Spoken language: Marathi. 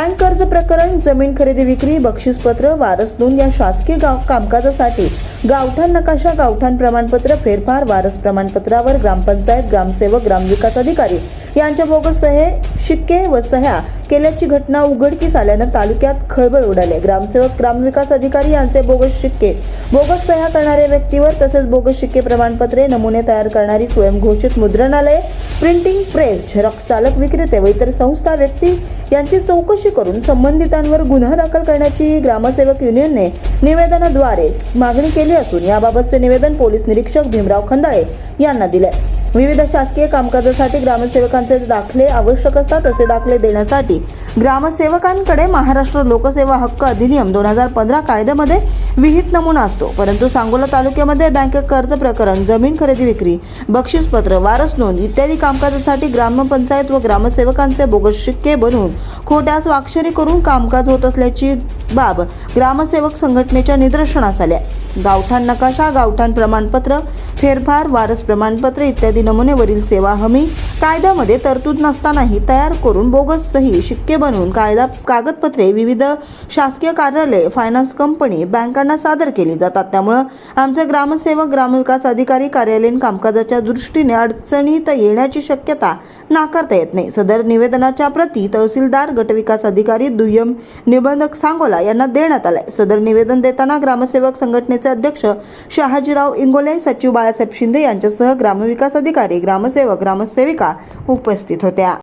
बँक कर्ज प्रकरण जमीन खरेदी विक्री बक्षीसपत्र वारस नोंद या शासकीय गाव कामकाजासाठी गावठाण नकाशा गावठाण प्रमाणपत्र फेरफार वारस प्रमाणपत्रावर ग्रामपंचायत ग्रामसेवक ग्रामविकास अधिकारी यांच्या बोगस सहे शिक्के व सह्या केल्याची घटना उघडकीस आल्यानं तालुक्यात खळबळ उडाली. ग्रामसेवक ग्रामविकास अधिकारी यांचे बोगस शिक्के. बोगस सह्या करणाऱ्या व्यक्तीवर तसेच बोगस शिक्के प्रमाणपत्रे नमुने तयार करणारी स्वयंघोषित मुद्रणालय प्रिंटिंग प्रेस झेरॉक्स चालक विक्रेते व इतर संस्था व्यक्ती यांची चौकशी करून संबंधितांवर गुन्हा दाखल करण्याची ग्रामसेवक युनियनने निवेदनाद्वारे मागणी केली असून याबाबतचे निवेदन पोलीस निरीक्षक भीमराव खंदाळे यांना दिले विविध शासकीय कामकाजासाठी ग्रामसेवकांचे दाखले आवश्यक असतात असे दाखले देण्यासाठी ग्रामसेवकांकडे महाराष्ट्र लोकसेवा हक्क अधिनियम दोन हजार पंधरा कायद्यामध्ये विहित नमुना असतो. परंतु सांगोला तालुक्यामध्ये बँक कर्ज प्रकरण जमीन खरेदी विक्री बक्षीसपत्र वारस नोंद इत्यादी कामकाजासाठी ग्रामपंचायत व ग्रामसेवकांचे बोगस शिक्के बनवून खोट्या स्वाक्षरी करून कामकाज होत असल्याची बाब ग्रामसेवक संघटनेच्या निदर्शनास आल्या. गावठाण नकाशा गावठाण प्रमाणपत्र फेरफार वारस प्रमाणपत्र इत्यादी नमुनेवरील सेवा हमी कायद्यामध्ये तरतूद नसतानाही तयार करून बोगस सही शिक्के बनवून कायदा कागदपत्रे विविध शासकीय कार्यालय फायनान्स कंपनी बँकांना सादर केली जातात. त्यामुळं आमचे ग्रामसेवक ग्रामविकास अधिकारी कार्यालयीन कामकाजाच्या दृष्टीने अडचणीत येण्याची शक्यता नाकारता येत नाही. सदर निवेदनाच्या प्रती तहसीलदार गटविकास अधिकारी दुय्यम निबंधक सांगोला यांना देण्यात आलाय. सदर निवेदन देताना ग्रामसेवक संघटनेचे अध्यक्ष शहाजीराव इंगोले सचिव बाळासाहेब शिंदे यांच्यासह ग्रामविकास अधिकारी ग्रामसेवक ग्रामसेविका उपस्थित होत्या.